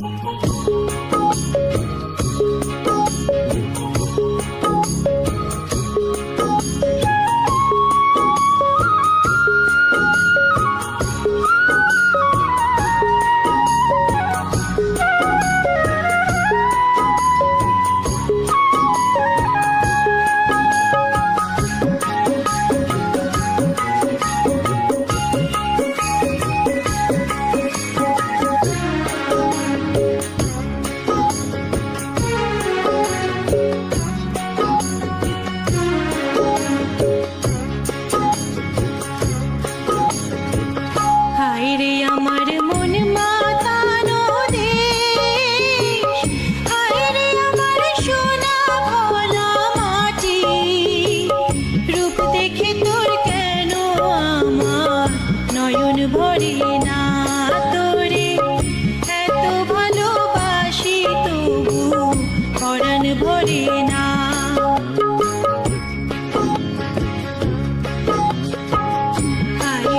হায় নয়ন ভরে না তোরে এত ভালোবাসি তবু পরাণ ভরে না।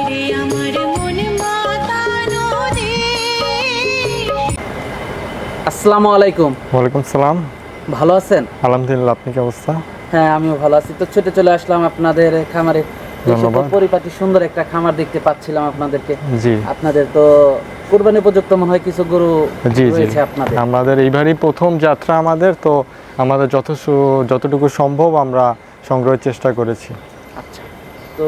রে আমার মাতানো দেশ আসসালামু আলাইকুম। ওয়ালাইকুম সালাম। ভালো আছেন? আলহামদুলিল্লাহ আপনি কি অবস্থা? হ্যাঁ আমিও ভালো আছি। তো ছুটে চলে আসলাম আপনাদের খামারে। ধন্যবাদ। পরিপাটি সুন্দর একটা খামার দেখতে পাচ্ছিলাম আপনাদেরকে। জি। আপনাদের তো কুরবানি উপযুক্ত মনে হয় কিছু গরু জি জি। আপনাদের। আমাদের এইবারই প্রথম যাত্রা আমাদের তো আমাদের যত যতটুকু সম্ভব আমরা সংগ্রহের চেষ্টা করেছি। আচ্ছা তো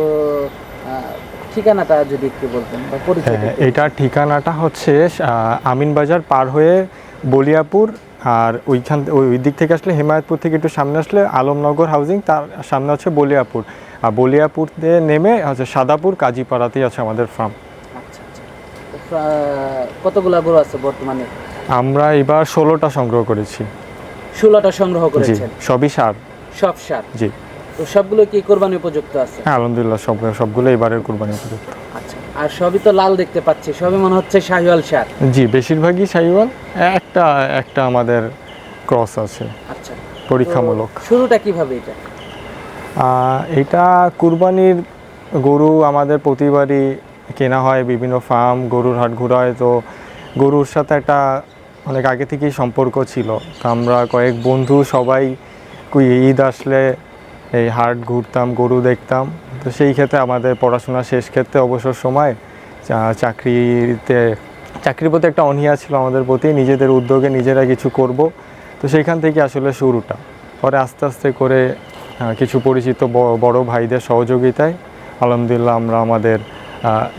ঠিকানাটা যদি একটু বলতেন হ্যাঁ এটার ঠিকানাটা হচ্ছে আমিনবাজার পার হয়ে বলিয়াপুর আর ওইখান ওই ওই দিক থেকে আসলে হেমায়তপুর থেকে একটু সামনে আসলে আলমনগর হাউজিং তার সামনে হচ্ছে বলিয়াপুর। আর বলিয়াপুর দিয়ে নেমে হচ্ছে সাদাপুর কাজীপাড়াতেই আছে আমাদের ফার্ম আচ্ছা আচ্ছা। আহ, গরু আছে বর্তমানে? আমরা এবার ষোলোটা সংগ্রহ করেছি। ষোলোটা সংগ্রহ জি করেছেন? সবই সার। সব সার? জি। তো সবগুলো কি কোরবানি উপযুক্ত আছে? হ্যাঁ আলহামদুলিল্লাহ সব সবগুলো এবারের কুরবানি উপযুক্ত। আচ্ছা আর সবই তো লাল দেখতে পাচ্ছি সবই মনে হচ্ছে শাহিওয়াল সার। জি বেশিরভাগই সাইওয়াল একটা একটা আমাদের ক্রস আছে। আচ্ছা। পরীক্ষামূলক। শুরুটা কীভাবে এটা? এটা কুরবানির গরু আমাদের প্রতিবারই কেনা হয়, বিভিন্ন ফার্ম গরুর হাট ঘুরায়। তো গরুর সাথে একটা অনেক আগে থেকেই সম্পর্ক ছিল। তো আমরা কয়েক বন্ধু সবাই ঈদ আসলে এই হাট ঘুরতাম, গরু দেখতাম। তো সেই ক্ষেত্রে আমাদের পড়াশোনা শেষ ক্ষেত্রে অবসর সময় চাকরিতে, চাকরির প্রতি একটা অনীহা ছিল আমাদের প্রতি। নিজেদের উদ্যোগে নিজেরা কিছু করব। তো সেইখান থেকে আসলে শুরুটা। পরে আস্তে আস্তে করে কিছু পরিচিত বড় ভাইদের সহযোগিতায় আলহামদুলিল্লাহ আমরা আমাদের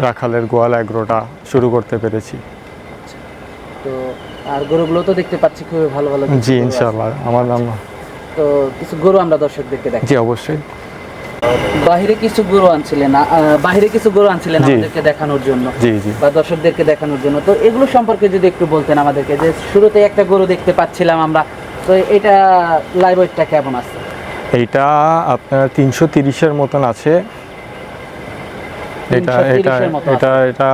রাখালের গোয়াল অ্যাগ্রোটা শুরু করতে পেরেছি। তো আর গরুগুলো তো দেখতে পাচ্ছি খুবই ভালো ভালো জি। ইনশাল্লাহ আমার নাম তো কিছু গরু আমরা দর্শকদেরকে দেখ জি অবশ্যই। বাহিরে কিছু গরু আনছিলেন বাহিরে কিছু গরু আনছিলেন আমাদেরকে দেখানোর জন্য। জি জি। বা দর্শকদেরকে দেখানোর জন্য। তো এগুলো সম্পর্কে যদি একটু বলতেন আমাদেরকে যে শুরুতে একটা গরু দেখতে পাচ্ছিলাম আমরা। তো এটা লাইভ কেমন আছে এইটা আপনার তিনশো তিরিশের মতন আছে। এটা এটা এটা এটা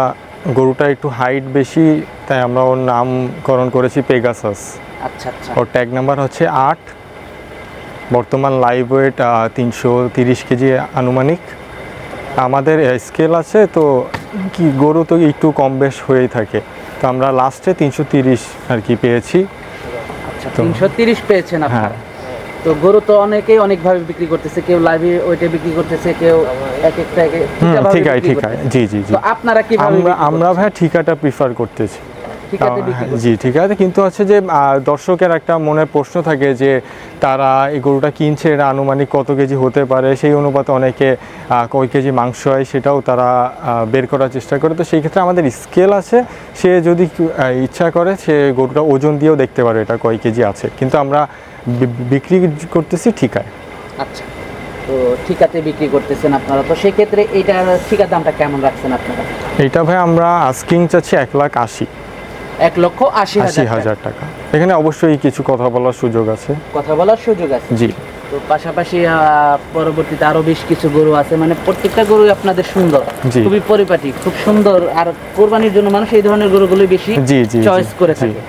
গরুটা একটু হাইট বেশি তাই আমরা ওর নামকরণ করেছি পেগাসাস আচ্ছা আচ্ছা। ওর ট্যাগ নাম্বার হচ্ছে আট। বর্তমান লাইভ ওয়েট তিনশো তিরিশ কেজি আনুমানিক। আমাদের স্কেল আছে তো কি গরু তো একটু কম বেশ হয়েই থাকে। তো আমরা লাস্টে তিনশো তিরিশ আর কি পেয়েছি। আচ্ছা তিনশো তিরিশ পেয়েছেন হ্যাঁ। তো গরু তো অনেকেই অনেকভাবে বিক্রি করতেছে কেউ লাইভে ওইটা বিক্রি করতেছে কেউ এক একটা এক- আছে ঠিক আছে জি জি জি। আপনারা কীভাবে আমরা আমরা? ভাই ঠিকাটা প্রিফার করতেছি। হ্যাঁ, জি ঠিক আছে কিন্তু হচ্ছে যে দর্শকের একটা মনে প্রশ্ন থাকে যে তারা এই গরুটা কিনছে এটা আনুমানিক কত কেজি হতে পারে? সেই অনুপাতে অনেকে কয় কেজি মাংস হয় সেটাও তারা বের করার চেষ্টা করে। তো সেই ক্ষেত্রে আমাদের স্কেল আছে। সে যদি ইচ্ছা করে সে গরুটা ওজন দিয়েও দেখতে পারে এটা কয় কেজি আছে। কিন্তু আমরা বিক্রি করতেছি ঠিকায়। আচ্ছা তো ঠিকাতে বিক্রি করতেছেন আপনারা। তো সেক্ষেত্রে এইটার ঠিকার দামটা কেমন রাখছেন আপনারা? এইটা ভাই আমরা আস্কিং চাচ্ছি এক লাখ আশি। এক লক্ষ আশি আশি হাজার টাকা। এখানে অবশ্যই কিছু কথা বলার সুযোগ আছে। কথা বলার সুযোগ আছে। জি। তো পাশাপাশি পরবর্তীতে আরও বেশ কিছু গরু আছে। মানে প্রত্যেকটা গরু আপনাদের সুন্দর। খুবই পরিপাটি খুব সুন্দর। আর কোরবানির জন্য মানুষ এই ধরনের গরুগুলো বেশি জি, জি, জি, চয়েস করে থাকে।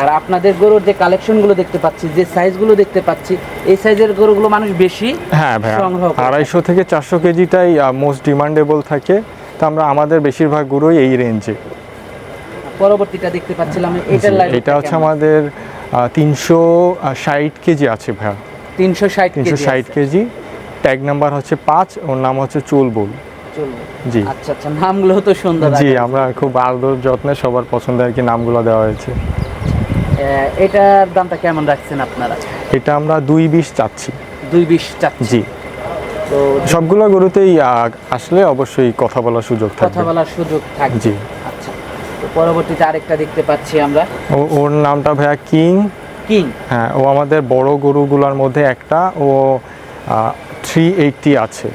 আর আপনাদের গরুর যে কালেকশনগুলো দেখতে পাচ্ছি যে সাইজগুলো দেখতে পাচ্ছি এই সাইজের গরুগুলো মানুষ বেশি হ্যাঁ ভাই সংগ্রহ আড়াইশো থেকে চারশো কেজিটাই মোস্ট ডিমান্ডেবল থাকে। তো আমরা আমাদের বেশিরভাগ গরুই এই রেঞ্জে পরবর্তীটা দেখতে পাচ্ছিলাম এটার লাইভ এটা হচ্ছে আমাদের তিনশো ষাট কেজি আছে ভাইয়া। তিনশো ষাট তিনশো ষাট কেজি। ট্যাগ নাম্বার হচ্ছে পাঁচ ওর নাম হচ্ছে চুলবুল। জি। আচ্ছা আচ্ছা নামগুলো তো সুন্দর জি আমরা খুব আদর যত্নে সবার পছন্দের আর কি নামগুলো দেওয়া হয়েছে। এটার দামটা কেমন রাখছেন আপনারা? এটা আমরা দুই বিশ চাচ্ছি। দুই বিশ চাচ্ছি। জি। তো সবগুলো গরুতেই আসলে অবশ্যই কথা বলার সুযোগ কথা বলার সুযোগ থাকবে। জি। আচ্ছা। তো পরবর্তীতে আরেকটা দেখতে পাচ্ছি আমরা। ও ওর নামটা ভাইয়া কিং। কিং। হ্যাঁ ও আমাদের বড় গরুগুলোর মধ্যে একটা। ও থ্রি এইটটি আছে।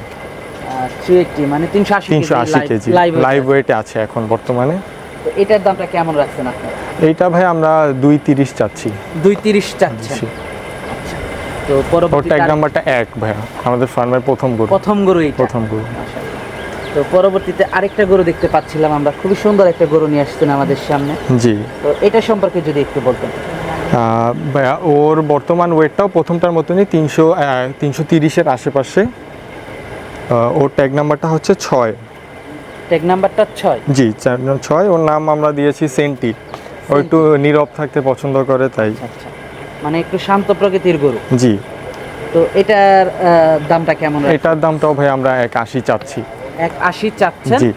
থ্রি এইটটি মানে তিনশো আশি তিনশো আশি কেজি। লাইভ ওয়েটে আছে এখন বর্তমানে। এটার দামটা কেমন রাখছেন আপনারা এইটা ভাই আমরা দুই তিরিশ চাচ্ছি। দুই তিরিশ চাচ্ছেন? জি। তো পরবর্তী ট্যাগ নাম্বারটা এক ভাইয়া আমাদের ফার্মের প্রথম গরু। প্রথম গরু প্রথম গরু। তো পরবর্তীতে আরেকটা গরু দেখতে পাচ্ছিলাম আমরা। খুবই সুন্দর একটা গরু নিয়ে আসছেন আমাদের সামনে। জি। তো এটা সম্পর্কে যদি একটু বলতেন। ভাইয়া ওর বর্তমান ওয়েটটাও প্রথমটার মতনই তিনশো তিনশো তিরিশের আশেপাশে। ওর ট্যাগ নাম্বারটা হচ্ছে ছয়। ট্যাগ নাম্বারটা ছয়। জি ছয়। ওর নাম আমরা দিয়েছি সেন্টি। ও একটু নীরব থাকতে পছন্দ করে তাই। আচ্ছা মানে একটু শান্ত প্রকৃতির গরু। জি। তো এটার দামটা কেমন এটার দামটাও ভাই আমরা এক আশি চাচ্ছি। এক আশি চাচ্ছেন? জি।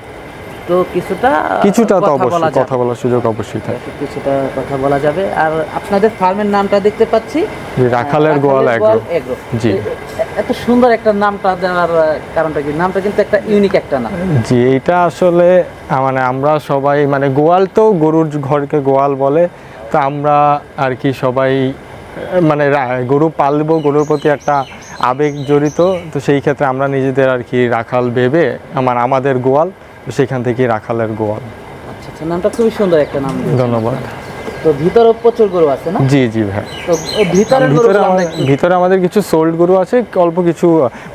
তো কিছুটা কিছুটা তো অবশ্যই কথা বলার সুযোগ অবশ্যই থাকে। কিছুটা কথা বলা যাবে। আর আপনাদের ফার্মের নামটা দেখতে পাচ্ছি? রাখালের গোয়াল এগ্রো। জি। এত সুন্দর একটা নামটা দেওয়ার কারণটা কি? নামটা কিন্তু একটা ইউনিক একটা নাম। জি এটা আসলে মানে আমরা সবাই মানে গোয়াল তো গরুর ঘরকে গোয়াল বলে তো আমরা আর কি সবাই মানে গরু পালবো গরুর প্রতি একটা আবেগ জড়িত তো সেই ক্ষেত্রে আমরা নিজেদের আর কি রাখাল ভেবে আমার আমাদের গোয়াল তো সেখান থেকে রাখালের গোয়াল। আচ্ছা আচ্ছা নামটা খুবই সুন্দর একটা নাম। ধন্যবাদ। তো ভিতরে প্রচুর গরু আছে না? জি জি ভাই। তো ভিতরে ভিতরে ভিতরে আমাদের কিছু সোল্ড গরু আছে অল্প কিছু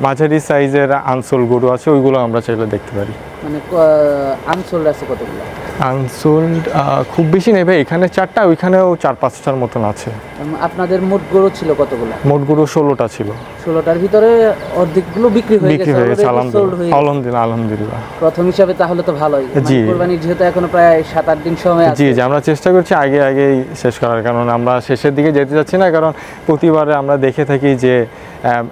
মাঝারি সাইজের আনসোল্ড গরু আছে ওইগুলো আমরা চাইলে দেখতে পারি। মানে আনসোল্ড আছে কতগুলো? আনসোল্ড খুব বেশি নেই ভাই এখানে চারটা ওইখানেও চার পাঁচটার মতন আছে। আপনাদের মোট গরু ছিল কতগুলো? মোট গরু ষোলোটা ছিল। ষোলোটার ভিতরে অর্ধেকগুলো বিক্রি হয়ে বিক্রি গেছে হয়ে গেছে। আলহামদুলিল্লাহ আলহামদুলিল্লাহ। আলহামদুলিল্লাহ প্রথম হিসাবে তাহলে তো ভালোই মানে জি। কোরবানির যেহেতু এখনও প্রায় সাত আট দিন সময় আছে। জি জি আমরা চেষ্টা করছি আগে আগেই শেষ করার কারণ আমরা শেষের দিকে যেতে যাচ্ছি না কারণ প্রতিবারে আমরা দেখে থাকি যে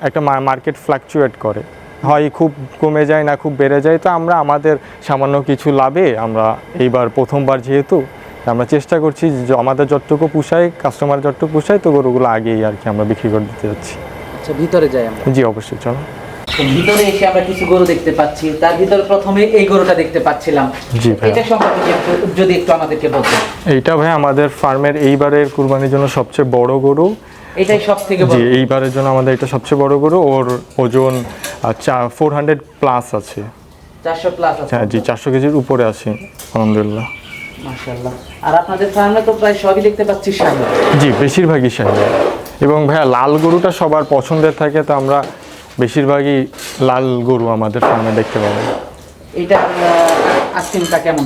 একটা মার্কেট ফ্লাকচুয়েট করে। হয় খুব কমে যায় না খুব বেড়ে যায়। তো আমরা আমাদের সামান্য কিছু লাভে আমরা এইবার প্রথমবার যেহেতু আমরা চেষ্টা করছি যে আমাদের যতটুকু পুষায় কাস্টমার যতটুকু পুষায় তো গরুগুলো আগেই আর কি আমরা বিক্রি করে দিতে যাচ্ছি। আচ্ছা ভিতরে যাই আমরা। জি অবশ্যই চলো। ভিতরে এসে আমরা কিছু গরু দেখতে পাচ্ছি। তার ভিতরে প্রথমে এই গরুটা দেখতে পাচ্ছিলাম। এটা সম্পর্কে একটু- যদি একটু আমাদেরকে বলতেন। এইটা ভাই আমাদের ফার্মের এইবারের কুরবানির জন্য সবচেয়ে বড় গরু। এটাই সব থেকে জি বড়। এইবারের জন্য আমাদের এটা সবচেয়ে বড় গরু ওর ওজন ফোর হান্ড্রেড প্লাস আছে। চারশো প্লাস আছে। হ্যাঁ জি চারশো কেজির উপরে আছে আলহামদুলিল্লাহ। মাশাআল্লাহ। আর আপনাদের ফার্মে তো প্রায় সবই দেখতে পাচ্ছি জি বেশিরভাগই শাহী এবং ভাইয়া লাল গরুটা সবার পছন্দের থাকে তো আমরা বেশিরভাগই লাল গরু আমাদের ফার্মে দেখতে পাবো। এটার আস্কিংটা কেমন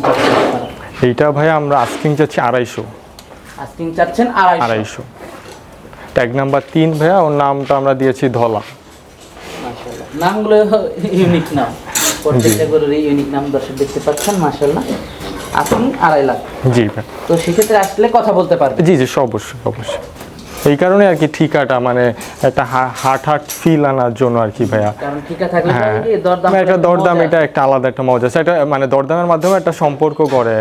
এইটা ভাইয়া আমরা আস্কিং চাচ্ছি আড়াইশো। আস্কিং চাচ্ছেন আড়াইশো। আড়াইশো। ট্যাগ নাম্বার তিন ভাইয়া ওর নামটা আমরা দিয়েছি ধলা। নামগুলো ইউনিক নাম। প্রত্যেকটা গরুর ইউনিক নাম দর্শক দেখতে পাচ্ছেন আপনি আড়াই লাখ। জি তো সেক্ষেত্রে আসলে কথা বলতে পারবেন। জি জি অবশ্যই অবশ্যই। এই কারণে আর কি ঠিকাটা মানে একটা হার্ট হার্ট ফিল আনার জন্য আর কি ভাইয়া। কারণ ঠিকা থাকলে হ্যাঁ। পরে কি দরদাম এটা দরদাম এটা একটা আলাদা একটা মজা। আছে। এটা মানে দরদামের মাধ্যমে একটা সম্পর্ক করে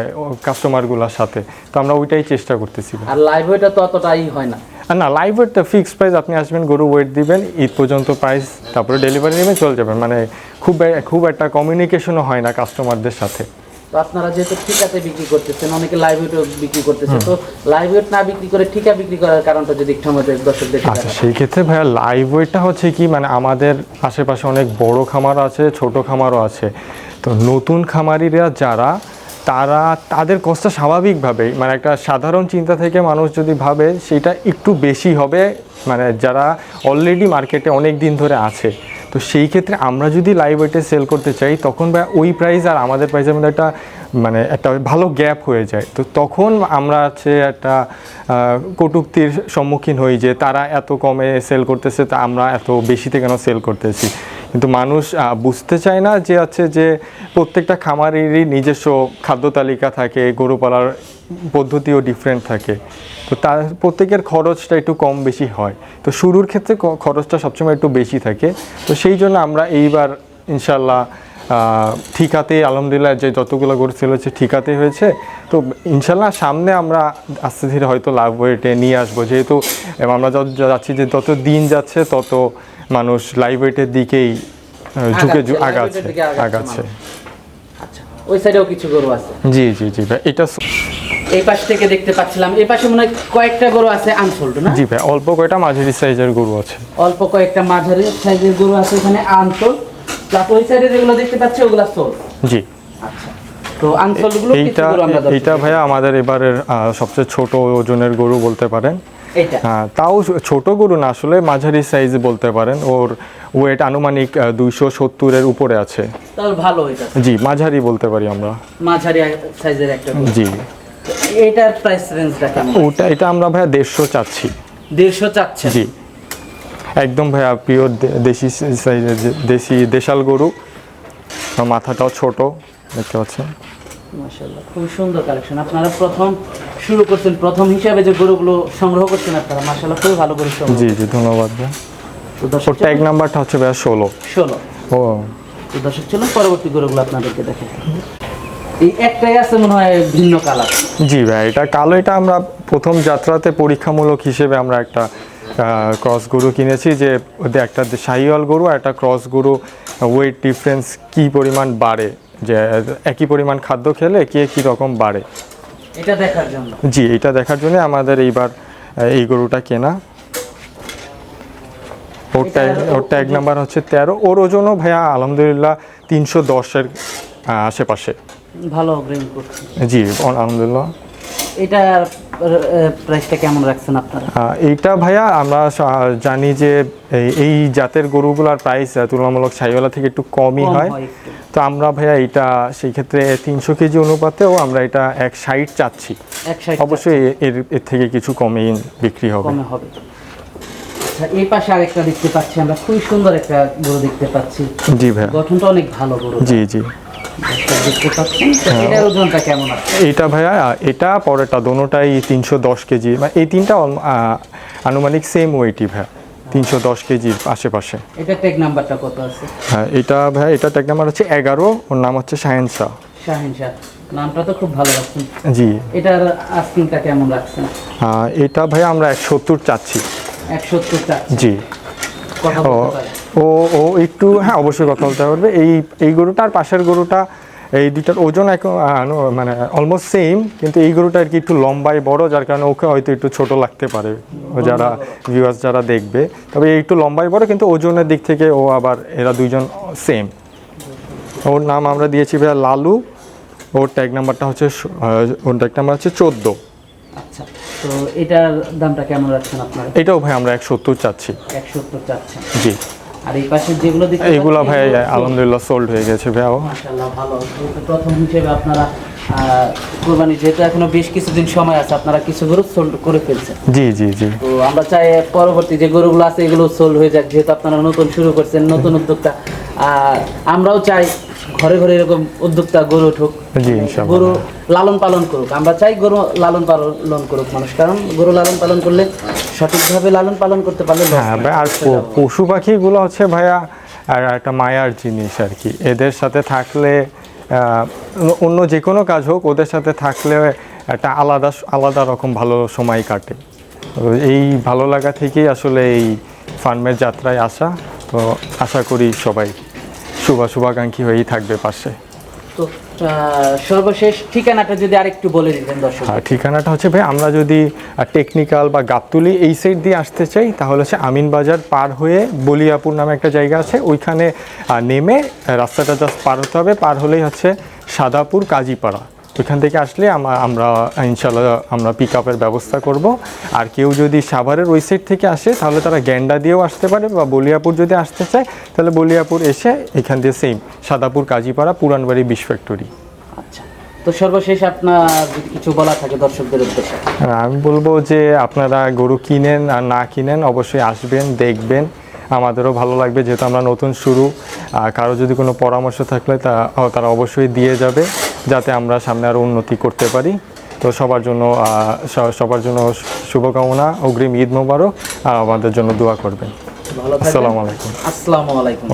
কাস্টমারগুলোর সাথে। তো আমরা ওইটাই চেষ্টা করতেছি আর লাইভ ওয়েটা তো অতটাই হয় না। আর না লাইভ ওয়েটটা ফিক্সড প্রাইস আপনি আসবেন গরু ওয়েট দিবেন ঈদ পর্যন্ত প্রাইস তারপরে ডেলিভারি নেবেন চলে যাবেন। মানে খুব খুব একটা কমিউনিকেশনও হয় না কাস্টমারদের সাথে। তো আপনারা যেহেতু ঠিকাতে বিক্রি করতেছেন অনেকে লাইভ ওয়েটও বিক্রি করতেছে তো লাইভ ওয়েট না বিক্রি করে ঠিকা বিক্রি করার কারণটা যদি একটু আমাদের দর্শকদের আচ্ছা সেই ক্ষেত্রে ভাইয়া লাইভ ওয়েটটা হচ্ছে কি মানে আমাদের আশেপাশে অনেক বড় খামার আছে ছোট খামারও আছে। তো নতুন খামারিরা যারা তারা, তাদের কষ্টটা স্বাভাবিকভাবেই। মানে একটা সাধারণ চিন্তা থেকে মানুষ যদি ভাবে, সেটা একটু বেশি হবে। মানে যারা অলরেডি মার্কেটে অনেক দিন ধরে আছে। তো সেই ক্ষেত্রে আমরা যদি লাইভ ওয়েটে সেল করতে চাই, তখন ওই প্রাইস আর আমাদের প্রাইসের মধ্যে একটা মানে একটা ভালো গ্যাপ হয়ে যায়। তো তখন আমরা হচ্ছে একটা কটূক্তির সম্মুখীন হই যে তারা এত কমে সেল করতেছে, তা আমরা এত বেশিতে কেন সেল করতেছি? কিন্তু মানুষ বুঝতে চায় না যে হচ্ছে যে প্রত্যেকটা খামারেরই নিজস্ব খাদ্য তালিকা থাকে, গরু পালার পদ্ধতিও ডিফারেন্ট থাকে। তো তার প্রত্যেকের খরচটা একটু কম বেশি হয়। তো শুরুর ক্ষেত্রে খরচটা সবসময় একটু বেশি থাকে। তো সেই জন্য আমরা এইবার ইনশাল্লাহ আহ, ঠিকাতে আলহামদুলিল্লাহ যে যতগুলো গরু ছিল হচ্ছে ঠিকাতে হয়েছে। তো ইনশাল্লাহ সামনে আমরা আস্তে ধীরে হয়তো লাভ ওয়েটে নিয়ে আসব। যেহেতু আমরা যত যাচ্ছি যে তত দিন যাচ্ছে তত মানুষ লাইভ ওয়েটের দিকেই ঝুঁকে আগাচ্ছে, আগাচ্ছে আচ্ছা ওই সাইডেও কিছু গরু আছে? জি জি জি ভাই এটা এই পাশ থেকে দেখতে পাচ্ছিলাম এই পাশে মনে হয় কয়েকটা গরু আছে আনসোল্ড না? জি ভাই অল্প কয়টা মাঝারি সাইজের গরু আছে। অল্প কয়েকটা মাঝারি সাইজের গরু আছে এখানে আনসোল্ড প্লাস ওই সাইডে যেগুলো দেখতে পাচ্ছি ওগুলো সোল জি। আচ্ছা। তো আনসোল্ড কিছু এইটা গরু আমরা এইটা ভাইয়া আমাদের এবারের সবচেয়ে ছোট ওজনের গরু বলতে পারেন। হ্যাঁ তাও ছোট গরু না আসলে মাঝারি সাইজ বলতে পারেন। ওর ওয়েট আনুমানিক দুইশো সত্তরের উপরে আছে। ভালো জি মাঝারি বলতে পারি আমরা। মাঝারি সাইজের একটা জি। এটার প্রাইস রেঞ্জটা কেমন? ওটা এটা আমরা ভাইয়া দেড়শো চাচ্ছি। দেড়শো চাচ্ছে জি। একদম ভাইয়া পিওর দেশি সাইজের দেশি দেশাল গরু। মাথাটাও ছোট দেখতে পাচ্ছেন? মাশাআল্লাহ খুবই সুন্দর কালেকশন। আপনারা প্রথম শুরু করছেন প্রথম হিসাবে যে গরুগুলো সংগ্রহ করছেন আপনারা মাশাআল্লাহ খুবই ভালো করে সংগ্রহ জি জি ধন্যবাদ ভাইয়া। তো ট্যাগ নাম্বারটা হচ্ছে ভাইয়া ষোলো। ষোলো। ও। তো দর্শক চলুন পরবর্তী গরুগুলো আপনাদেরকে দেখে এই একটাই আছে মনে হয় ভিন্ন কালার। জি ভাই এটা কালো এটা আমরা প্রথম যাত্রাতে পরীক্ষামূলক হিসেবে আমরা একটা ক্রস গরু কিনেছি যে ওদের একটা শাহিওয়াল গরু আর একটা ক্রস গরু ওয়েট ডিফারেন্স কি পরিমাণ বাড়ে? যে একই পরিমাণ খাদ্য খেলে কে কী রকম বাড়ে? এটা দেখার জন্য। জি এটা দেখার জন্য আমাদের এইবার এই গরুটা কেনা। ওর ট্যাগ ওর ট্যাগ নাম্বার হচ্ছে তেরো। ওর ওজনও ভাইয়া আলহামদুলিল্লাহ তিনশো দশের আশেপাশে। ভালো জি আলহামদুলিল্লাহ। এটার প্রাইসটা কেমন রাখছেন আপনারা? এইটা ভাইয়া আমরা জানি যে এই- জাতের গরুগুলোর প্রাইস তুলনামূলক ছাইওয়ালা থেকে একটু কমই হয়। হয় তো আমরা ভাইয়া এটা সেই ক্ষেত্রে তিনশো কেজি অনুপাতেও আমরা এটা এক সাইড চাচ্ছি। অবশ্যই এর এর থেকে কিছু কমেই বিক্রি হবে। হবে। আচ্ছা এই পাশে আরেকটা দেখতে পাচ্ছি আমরা খুবই সুন্দর একটা গরু দেখতে পাচ্ছি। জি ভাইয়া। গঠনটা অনেক ভালো গরু। জি জি। কেমন আছে? এইটা ভাইয়া এটা পরেরটা দোনোটাই তিনশো দশ কেজি। মানে এই তিনটা আনুমানিক সেম ওয়েটই ভাইয়া তিনশো দশ কেজির আশেপাশে। এটা টেক নাম্বারটা কত আছে? হ্যাঁ এটা ভাইয়া এটা ট্যাগ নাম্বার হচ্ছে এগারো ওর নাম হচ্ছে শাহেন শাহ। শাহিন শাহ নামটা তো খুব ভালো রাখছেন জি। এটার আস্কিংটা কেমন রাখছেন এটা ভাইয়া আমরা এক সত্তর চাচ্ছি। জি। ও ও ও একটু হ্যাঁ অবশ্যই কথা বলতে পারবে। এই এই গরুটা আর পাশের গরুটা এই দুইটার ওজন এক মানে অলমোস্ট সেম কিন্তু এই গরুটা আর কি একটু লম্বায় বড় যার কারণে ওকে হয়তো একটু ছোট লাগতে পারে। যারা ভিউয়ার্স যারা দেখবে তবে এই একটু লম্বায় বড় কিন্তু ওজনের দিক থেকে ও আবার এরা দুইজন সেম ওর নাম আমরা দিয়েছি ভাইয়া লালু ওর ট্যাগ নাম্বারটা হচ্ছে ওর ট্যাগ নাম্বার হচ্ছে চোদ্দ। তো এটার দামটা কেমন রাখছেন আপনারা? এটাও ভাই আমরা এক সত্তর চাচ্ছি। একশো চাচ্ছেন। জি। আর এই পাশে যেগুলো দেখতে ভাই এগুলো তো- আলহামদুলিল্লাহ সোল্ড হয়ে গেছে ভাইয়াও মাশাআল্লাহ ভালো। প্রথম হিসেবে আপনারা কোরবানি যেহেতু এখনও বেশ কিছুদিন সময় আছে আপনারা কিছু গরু সোল্ড করে ফেলছেন। জি জি জি। তো আমরা চাই পরবর্তী যে গরুগুলো আছে এগুলো সোল্ড হয়ে যাক যেহেতু আপনারা নতুন শুরু করছেন নতুন উদ্যোক্তা আর আমরাও চাই ঘরে ঘরে এরকম উদ্যোক্তা গরু উঠুক গরু লালন পালন করুক। আমরা চাই গরু লালন পালন করুক মানুষ কারণ গরু লালন পালন করলে সঠিকভাবে লালন পালন করতে পারলে হ্যাঁ আর পশু পাখিগুলো হচ্ছে ভাইয়া আর একটা মায়ার জিনিস আর কি। এদের সাথে থাকলে অন্য যে কোনো কাজ হোক ওদের সাথে থাকলে একটা আলাদা আলাদা রকম ভালো সময় কাটে। তো এই ভালো লাগা থেকেই আসলে এই ফার্মের যাত্রায় আসা। তো আশা করি সবাই শুভা শুভাকাঙ্ক্ষী হয়েই থাকবে পাশে। তো সর্বশেষ ঠিকানাটা যদি আরেকটু বলে দিতেন দর্শক আর ঠিকানাটা হচ্ছে ভাই আমরা যদি টেকনিক্যাল বা গাবতুলি এই সাইড দিয়ে আসতে চাই তাহলে হচ্ছে আমিন বাজার পার হয়ে বলিয়াপুর নামে একটা জায়গা আছে ওইখানে নেমে রাস্তাটা জাস্ট পার হতে হবে পার হলেই হচ্ছে সাদাপুর কাজীপাড়া। ওইখান থেকে আসলে আমা- আমরা ইনশাল্লাহ আমরা পিক আপের ব্যবস্থা করব। আর কেউ যদি সাভারের ওই সাইড থেকে আসে তাহলে তারা গ্যান্ডা দিয়েও আসতে পারে বা বলিয়াপুর যদি আসতে চায় তাহলে বলিয়াপুর এসে এখান দিয়ে সেম সাদাপুর কাজীপাড়া পুরানবাড়ি বিশ ফ্যাক্টরি আচ্ছা। তো সর্বশেষ আপনার কিছু বলা থাকে দর্শকদের উদ্দেশ্যে। আমি বলব যে আপনারা গরু কিনেন আর না কিনেন অবশ্যই আসবেন দেখবেন। আমাদেরও ভালো লাগবে যেহেতু আমরা নতুন শুরু। আর কারও যদি কোনো পরামর্শ থাকলে তা তারা অবশ্যই দিয়ে যাবে। যাতে আমরা সামনে আরও উন্নতি করতে পারি। তো সবার জন্য সবার জন্য শুভকামনা অগ্রিম ঈদ মোবারক আর আমাদের জন্য দোয়া করবেন। আসসালামু আলাইকুম। আসসালামু আলাইকুম।